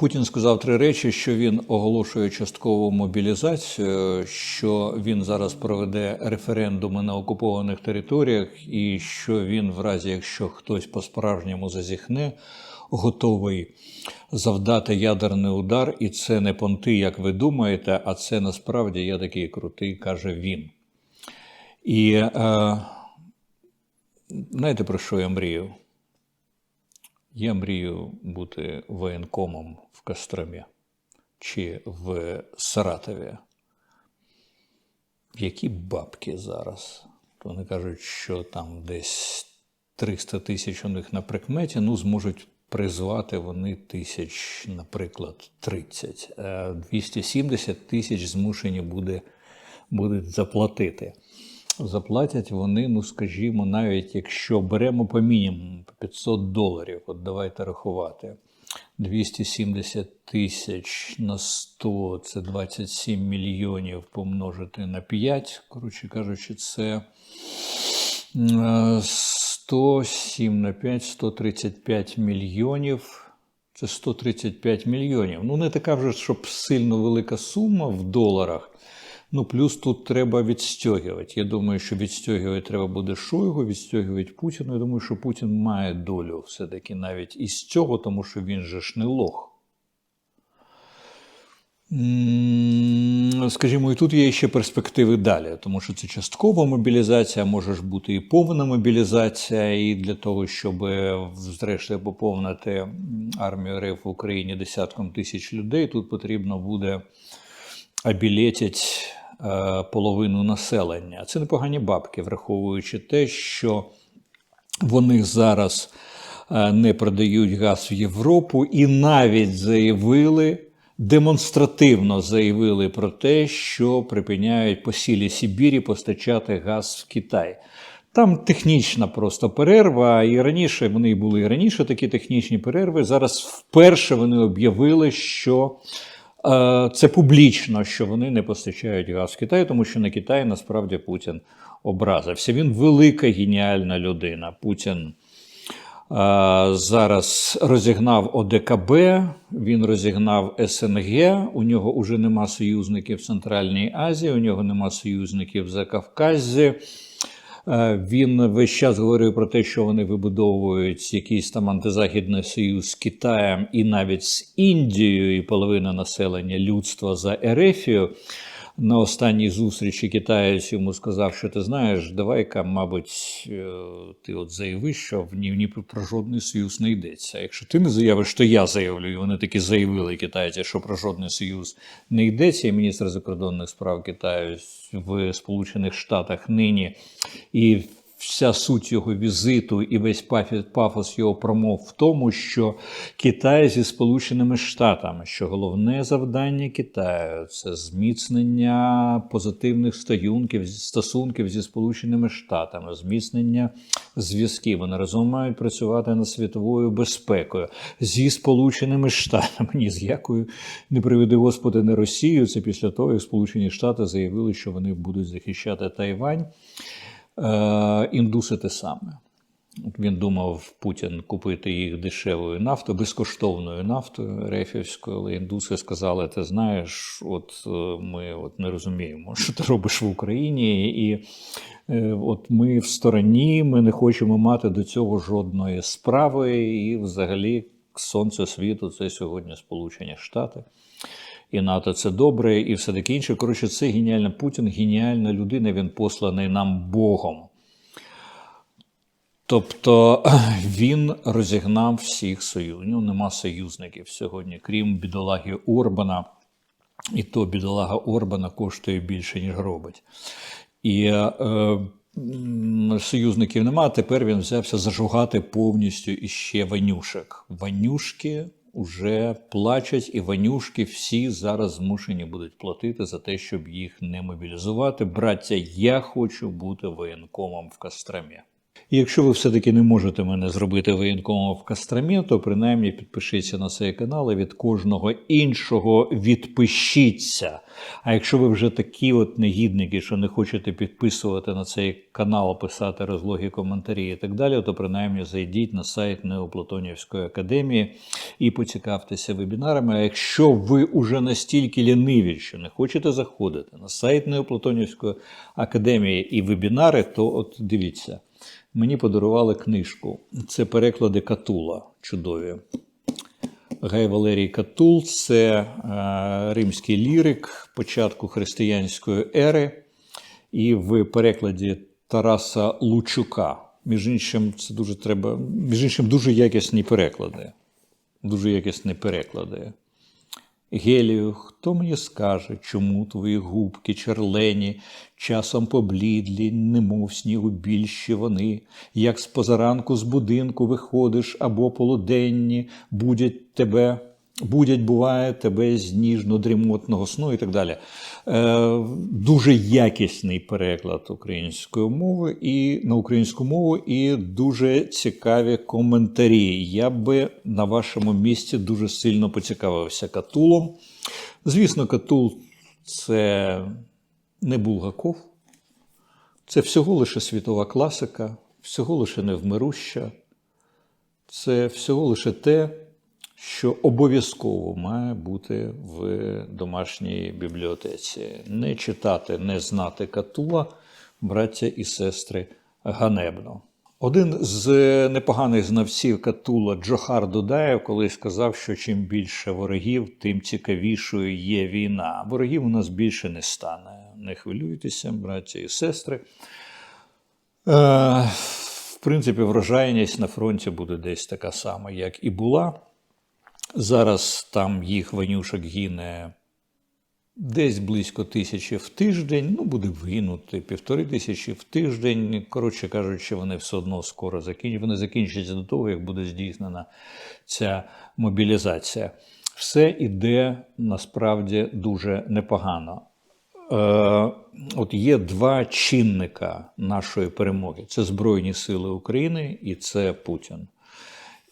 Путін сказав три речі: що він оголошує часткову мобілізацію, що він зараз проведе референдуми на окупованих територіях, і що він, в разі якщо хтось по-справжньому зазіхне, готовий завдати ядерний удар. І це не понти, як ви думаєте, а це насправді я такий крутий, каже він. І е, знаєте, про що я мрію? Я мрію бути воєнкомом в Костромі чи в Саратові. Які бабки зараз? Вони кажуть, що там десь 300 тисяч у них на прикметі, ну, зможуть призвати вони тисяч, наприклад, 30. А 270 тисяч змушені буде, будуть заплатити. Заплатять вони, ну скажімо, навіть якщо беремо по мінімуму по 500 доларів, от давайте рахувати. 270 тисяч на 100 це 27 мільйонів помножити на 5. Коротше кажучи, це е, 107 на 5, 135 мільйонів. Це 135 мільйонів. Ну, не така вже, щоб сильно велика сума в доларах. Ну, плюс тут треба відстягувати. Я думаю, що відстягувати треба буде Шойгу, відстягувати Путіну. Я думаю, що Путін має долю все-таки навіть із цього, тому що він же ж не лох. Скажімо, і тут є ще перспективи далі, тому що це часткова мобілізація, може ж бути і повна мобілізація, і для того, щоб е, зрештою поповнити армію РФ в Україні десятком тисяч людей, тут потрібно буде обілетять половину населення. Це непогані бабки, враховуючи те, що вони зараз е, не продають газ в Європу і навіть заявили. Демонстративно заявили про те, що припиняють по сілі Сибірі постачати газ в Китай. Там технічна просто перерва, і раніше вони були і раніше такі технічні перерви. Зараз вперше вони об'явили, що е, це публічно, що вони не постачають газ в Китай, тому що на Китай насправді Путін образився. Він велика геніальна людина. Путін е, зараз розігнав ОДКБ, він розігнав СНГ. У нього вже нема союзників в Центральній Азії, у нього нема союзників в Закавказі. Е, Він весь час говорив про те, що вони вибудовують якийсь там антизахідний союз з Китаєм і навіть з Індією, і половина населення людства за Ерефію. На останній зустрічі китаєць йому сказав, що ти знаєш, давай-ка, мабуть, е, ти от заявиш, що в ні, про жодний союз не йдеться. Якщо ти не заявиш, то я заявлю. І вони таки заявили китайці, що про жодний союз не йдеться. І міністр закордонних справ Китаю в Сполучених Штатах нині і вся суть його візиту і весь пафос його промов в тому, що Китай зі Сполученими Штатами, що головне завдання Китаю це зміцнення позитивних стосунків, стосунків зі Сполученими Штатами, зміцнення зв'язків. Вони разом мають працювати над світовою безпекою зі Сполученими Штатами. Ні з якою не приведи Господи не Росію. Це після того, як Сполучені Штати заявили, що вони будуть захищати Тайвань. Е, індуси те саме. Він думав Путін купити їх дешевою нафтою, безкоштовною нафтою рефівською, але індуси сказали: ти знаєш, от е, ми от не розуміємо, що ти робиш в Україні, і е, от ми в стороні, ми не хочемо мати до цього жодної справи, і взагалі сонце світу це сьогодні Сполучені Штати. І НАТО це добре, і все таке інше. Коротше, це геніальна Путін, геніальна людина, він посланий нам Богом. Тобто він розігнав всіх союзів. У нього нема союзників сьогодні, крім бідолаги Орбана. І то бідолага Орбана коштує більше, ніж робить. І е, союзників нема. Тепер він взявся зажугати повністю іще ванюшек. Ванюшки вже плачуть, і ванюшки всі зараз змушені будуть платити за те, щоб їх не мобілізувати. Браття, я хочу бути воєнкомом в Костромі. І якщо ви все-таки не можете мене зробити воєнкомом в Костромі, то принаймні підпишіться на цей канал і від кожного іншого відпишіться. А якщо ви вже такі от негідники, що не хочете підписувати на цей канал, писати розлоги, коментарі і так далі, то принаймні зайдіть на сайт Неоплатонівської академії і поцікавтеся вебінарами. А якщо ви уже настільки ліниві, що не хочете заходити на сайт Неоплатонівської академії і вебінари, то от дивіться, мені подарували книжку. Це переклади Катула чудові. Гай Валерій Катул це е, римський лірик початку християнської ери, і в перекладі Тараса Лучука. Між іншим, це дуже треба. Між іншим, дуже якісні переклади. Дуже якісні переклади. Гелію, хто мені скаже, чому твої губки черлені, часом поблідлі, немов снігу більші вони, як з позаранку з будинку виходиш або полуденні, будять тебе, будять, буває, тебе з ніжно-дрімотного сну і так далі. Е, дуже якісний переклад української мови і на українську мову, і дуже цікаві коментарі. Я би на вашому місці дуже сильно поцікавився Катулом. Звісно, Катул це не Булгаков, це всього лише світова класика, всього лише невмируща, це всього лише те, що обов'язково має бути в домашній бібліотеці. Не читати, не знати Катула, браття і сестри ганебно. Один з непоганих знавців Катула Джохар Дудаєв колись сказав, що чим більше ворогів, тим цікавішою є війна. Ворогів у нас більше не стане. Не хвилюйтеся, браття і сестри. Е, в принципі, врожайність на фронті буде десь така сама, як і була. Зараз там їх ванюшок гине десь близько тисячі в тиждень, ну, буде вгинути півтори тисячі в тиждень. Коротше кажучи, вони все одно скоро закінчаться. Вони закінчаться до того, як буде здійснена ця мобілізація. Все іде насправді дуже непогано. Е, От є два чинника нашої перемоги: це Збройні Сили України і це Путін.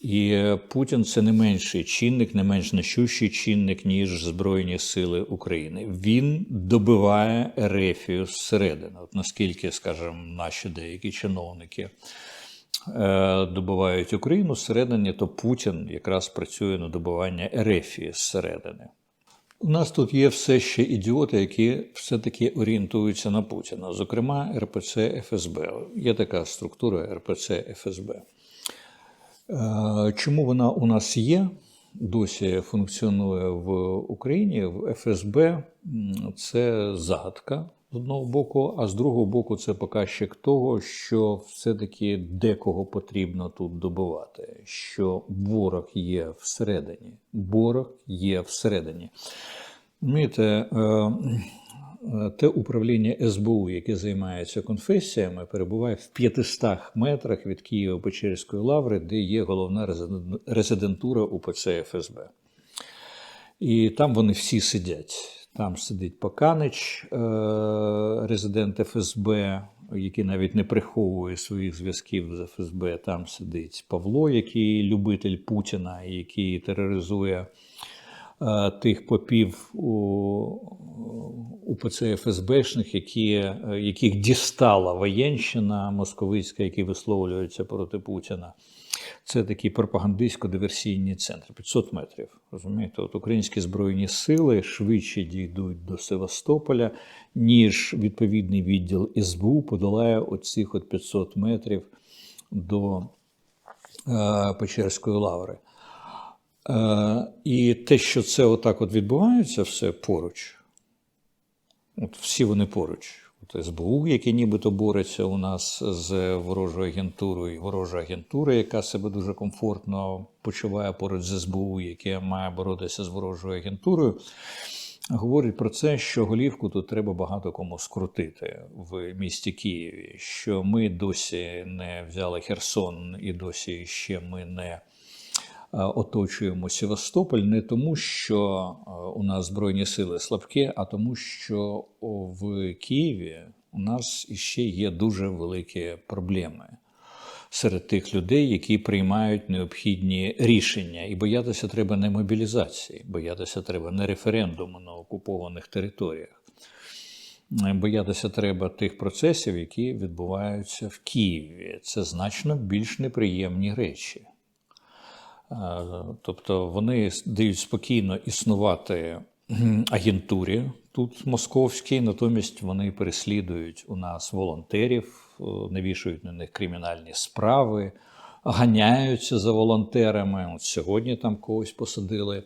І Путін це не менший чинник, не менш нещущий чинник, ніж Збройні Сили України. Він добиває Ерефію зсередини. От наскільки, скажімо, наші деякі чиновники е, добивають Україну зсередини, то Путін якраз працює на добивання Ерефії зсередини. У нас тут є все ще ідіоти, які все-таки орієнтуються на Путіна, зокрема РПЦ ФСБ. Є така структура РПЦ ФСБ. Е, чому вона у нас є? Досі функціонує в Україні в ФСБ. Це загадка з одного боку, а з другого боку, це показчик того, що все-таки декого потрібно тут добивати, що ворог є всередині. Ворог є всередині. Розумієте, е, те управління СБУ, яке займається конфесіями, перебуває в 500 метрах від Києво-Печерської лаври, де є головна резидентура УПЦ ФСБ. І там вони всі сидять. Там сидить Поканич, е, резидент ФСБ, який навіть не приховує своїх зв'язків з ФСБ. Там сидить Павло, який любитель Путіна, який тероризує тих попів у УПЦ ФСБшних, які, е, яких дістала воєнщина московицька, які висловлюються проти Путіна. Це такі пропагандистсько-диверсійні центри 500 метрів. Розумієте, от українські збройні сили швидше дійдуть до Севастополя, ніж відповідний відділ СБУ подолає оцих от 500 метрів до е, Печерської лаври. Е, і те, що це отак от відбувається, все поруч. От Всі вони поруч. От СБУ, яке нібито бореться у нас з ворожою агентурою, ворожа агентура, яка себе дуже комфортно почуває поруч з СБУ, яке має боротися з ворожою агентурою, говорить про це, що голівку тут треба багато кому скрутити в місті Києві. Що ми досі не взяли Херсон, і досі ще ми не. Е, оточуємо Севастополь не тому, що е, у нас збройні сили слабкі, а тому, що в Києві у нас іще є дуже великі проблеми. серед тих людей, які приймають необхідні рішення. І боятися треба не мобілізації, боятися треба не референдуму на окупованих територіях. Боятися треба тих процесів, які відбуваються в Києві. Це значно більш неприємні речі. Тобто вони дають спокійно існувати агентурі тут московській, натомість вони переслідують у нас волонтерів, е, навішують на них кримінальні справи, ганяються за волонтерами. От сьогодні там когось посадили. е,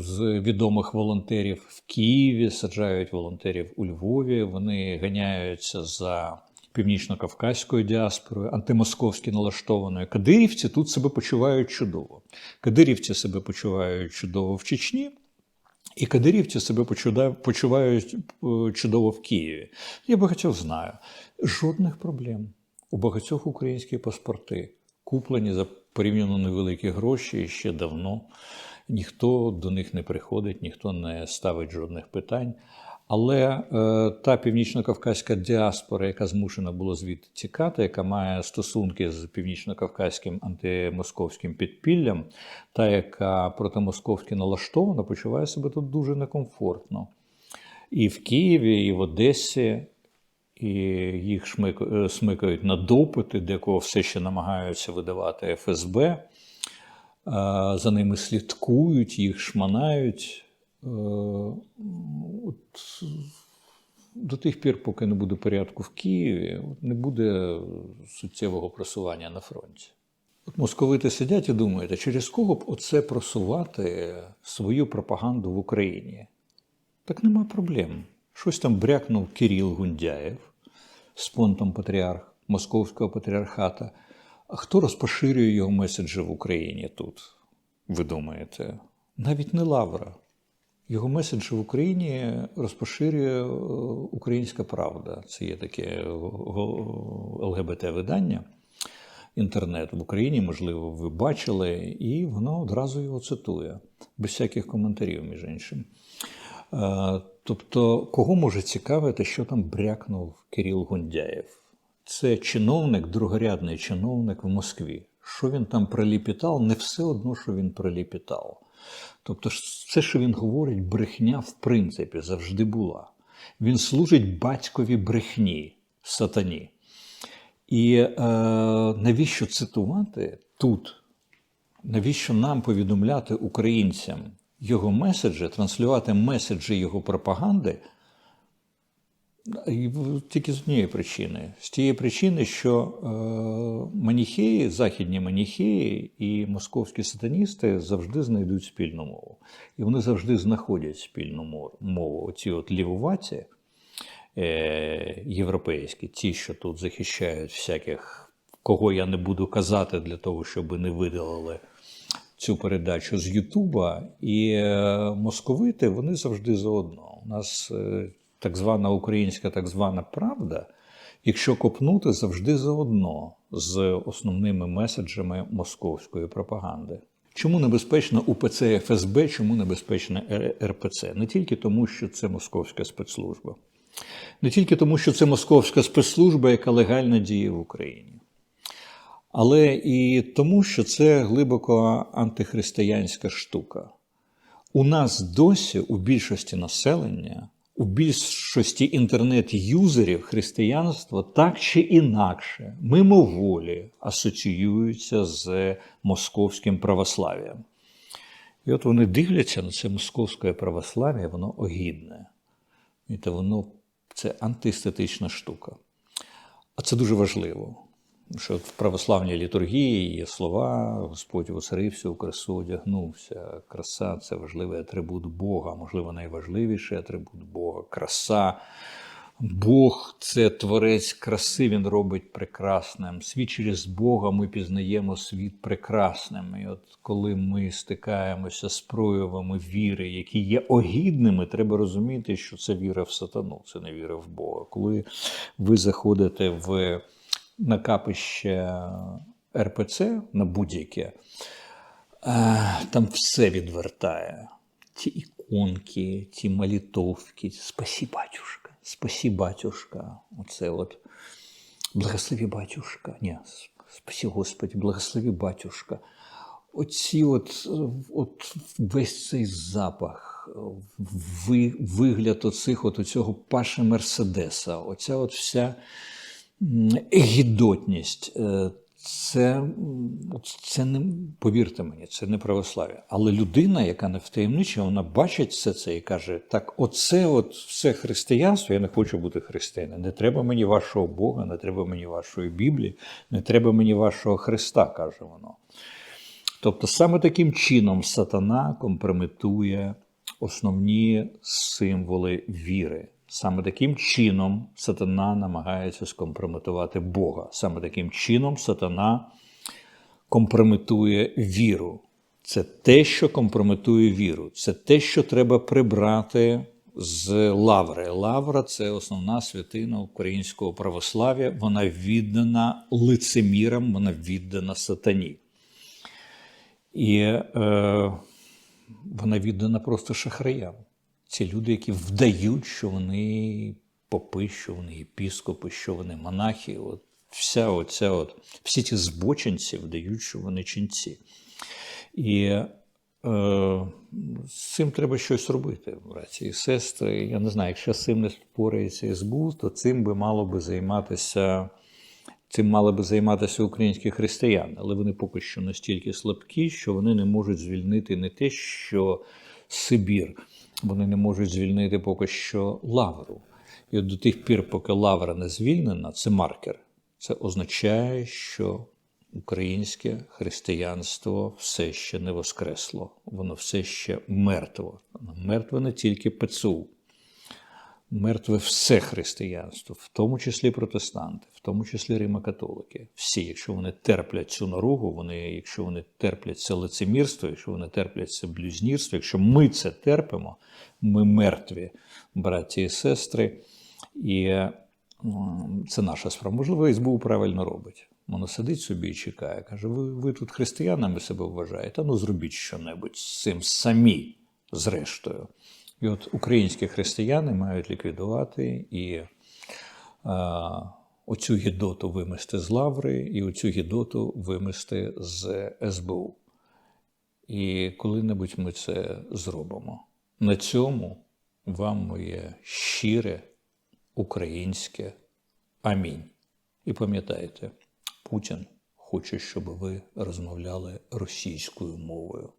З відомих волонтерів в Києві саджають волонтерів у Львові. Вони ганяються за північно-кавказькою діаспорою, антимосковськи налаштованою. Кадирівці тут себе почувають чудово. Кадирівці себе почувають чудово в Чечні. І кадирівці себе почувають е, чудово в Києві. Я багатьох знаю. Жодних проблем. У багатьох українські паспорти куплені за порівняно невеликі гроші ще давно. Ніхто до них не приходить, ніхто не ставить жодних питань. Але е, та північно-кавказька діаспора, яка змушена була звідти тікати, яка має стосунки з північно-кавказьким антимосковським підпіллям, та яка протимосковськи налаштована, почуває себе тут дуже некомфортно. І в Києві, і в Одесі, і їх шмик- е, смикають на допити, декого все ще намагаються видавати ФСБ. Е, За ними слідкують, їх шманають. Е, От, до тих пір, поки не буде порядку в Києві, не буде суттєвого просування на фронті. От московити сидять і думають, а через кого б оце просувати свою пропаганду в Україні? Так нема проблем. Щось там брякнув Кирил Гундяєв, спонтом патріарх Московського патріархата. А хто розпоширює його меседжі в Україні тут? Ви думаєте? Навіть не Лавра. Його меседжі в Україні розпоширює е, Українська Правда. Це є таке ЛГБТ-видання інтернет в Україні, можливо, ви бачили, і воно одразу його цитує, без всяких коментарів, між іншим. Е, Тобто, кого може цікавити, що там брякнув Кирил Гундяєв? Це чиновник, другорядний чиновник в Москві. Що він там приліпітав, не все одно, що він приліпітав. Тобто, все, що він говорить, брехня в принципі завжди була. Він служить батькові брехні, сатані. І е, навіщо цитувати тут? Навіщо нам повідомляти українцям його меседжі, транслювати меседжі його пропаганди? І Тільки з однієї причини. З тієї причини, що е, маніхеї, західні маніхеї і московські сатаністи завжди знайдуть спільну мову. І вони завжди знаходять спільну мову. Оці от лівуваті е, європейські, ті, що тут захищають всяких, кого я не буду казати для того, щоб не видалили цю передачу з Ютуба, і е, московити вони завжди заодно. У нас так звана українська, так звана правда, якщо копнути, завжди заодно з основними меседжами московської пропаганди. Чому небезпечно УПЦ ФСБ, чому небезпечно РПЦ? Не тільки тому, що це московська спецслужба, не тільки тому, що це московська спецслужба, яка легально діє в Україні але і тому, що це глибоко антихристиянська штука. У нас досі у більшості населення, у більшості інтернет-юзерів християнство так чи інакше, мимоволі асоціюється з московським православ'ям. І от вони дивляться на це московське православ'я, воно огідне. І воно це антиестетична штука. А це дуже важливо. Що в православній літургії є слова, Господь воцарився, у красу одягнувся. Краса це важливий атрибут Бога, можливо, найважливіший атрибут Бога. Краса. Бог це творець краси, він робить прекрасним. Світ через Бога ми пізнаємо світ прекрасним. І от коли ми стикаємося з проявами віри, які є огідними, треба розуміти, що це віра в сатану, це не віра в Бога. Коли ви заходите в на капище РПЦ на будь-яке, е, там все відвертає. Ті іконки, ті молитовки, спасі батюшка, спасі батюшка. Оце от Благослови батюшка. Ні, спасі Господі, благослови батюшка. Оці от, от весь цей запах, ви, вигляд оцих, от оцього Паши Мерседеса, оця от вся гідотність. е, Це, це не повірте мені, це не православ'я. Але людина, яка не втаємнича, вона бачить все це і каже: так, оце от все християнство, я не хочу бути християнином. Не треба мені вашого Бога, не треба мені вашої Біблії, не треба мені вашого Христа, каже воно. Тобто саме таким чином сатана компрометує основні символи віри. Саме таким чином сатана намагається скомпрометувати Бога. Саме таким чином сатана компрометує віру. Це те, що компрометує віру. Це те, що треба прибрати з лаври. Лавра це основна святина українського православ'я. Вона віддана лицемірам, вона віддана сатані. І е, вона віддана просто шахраям. Ці люди, які вдають, що вони попи, що вони єпіскопи, що вони монахи. От вся оця от, всі ці збочинці вдають, що вони ченці. І е, з цим треба щось робити, браті і сестри. Я не знаю, якщо з цим не впорається СБУ, то цим би мало би займатися. Цим мали би займатися українські християни, але вони поки що настільки слабкі, що вони не можуть звільнити не те, що Сибір, вони не можуть звільнити поки що лавру. І от до тих пір, поки лавра не звільнена, це маркер. Це означає, що українське християнство все ще не воскресло, воно все ще мертво. Мертве не тільки ПЦУ. Мертве все християнство, в тому числі протестанти, в тому числі римокатолики. Всі, якщо вони терплять цю наругу, вони, якщо вони терплять це лицемірство, якщо вони терплять це блюзнірство, якщо ми це терпимо, ми мертві, браті і сестри. І це наша справа. Можливо, СБУ правильно робить. Воно сидить собі і чекає. Каже: ви, ви тут християнами себе вважаєте? Ну зробіть щонебудь з цим самі, зрештою. І от українські християни мають ліквідувати і а, оцю гідоту вимести з лаври, і оцю гідоту вимести з СБУ. І коли-небудь ми це зробимо. На цьому вам моє щире українське амінь. І пам'ятайте, Путін хоче, щоб ви розмовляли російською мовою.